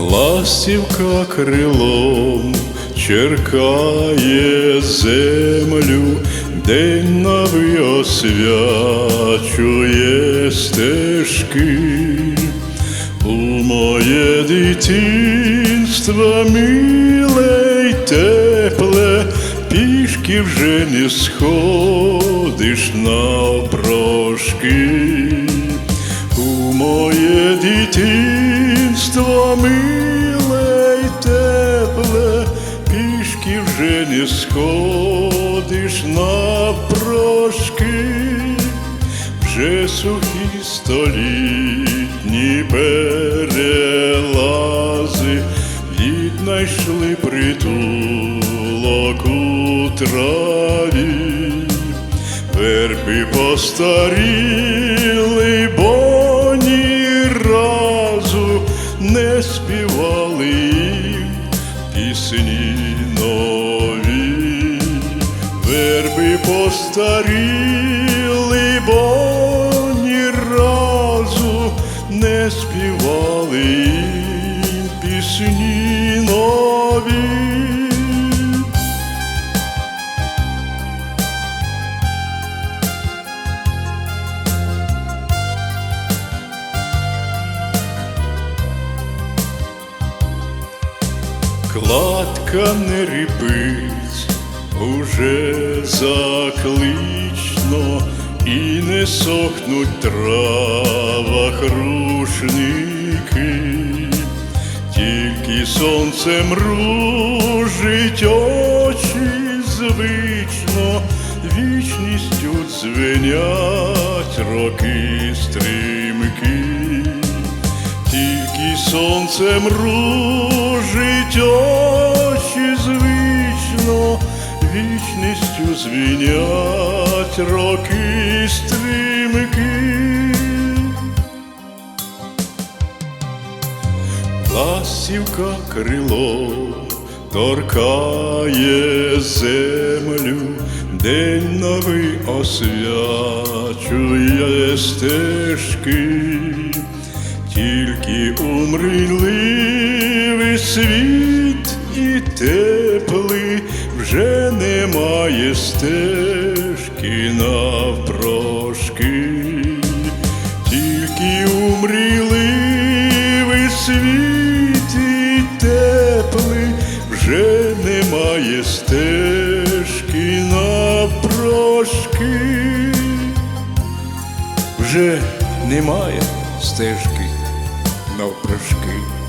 Ластівка крилом черкає землю, день новий освячує стежки. У моє дитинство миле й тепле, пішки вже не сходиш навпрошки. У моє дитинство миле вже не сходиш навпрошки вже сухі столітні перелази. Віднайшли притулок у траві, верби постаріли, бо ні разу не співали їм пісні постаріли, бо ні разу не співали пісні нові. Кладка не ріпить, уже заклично, і не сохнуть травах рушники, тільки сонцем ружить очі звично, вічністю дзвенять роки стрімки. Тільки сонцем ружить очі звінять роки стрімки. Ластівка крило торкає землю, день новий освячує стежки, тільки умрійливий світ і теплий вже немає стежки навпрошки, тільки умрійливий світ і теплий вже немає стежки навпрошки вже немає стежки навпрошки.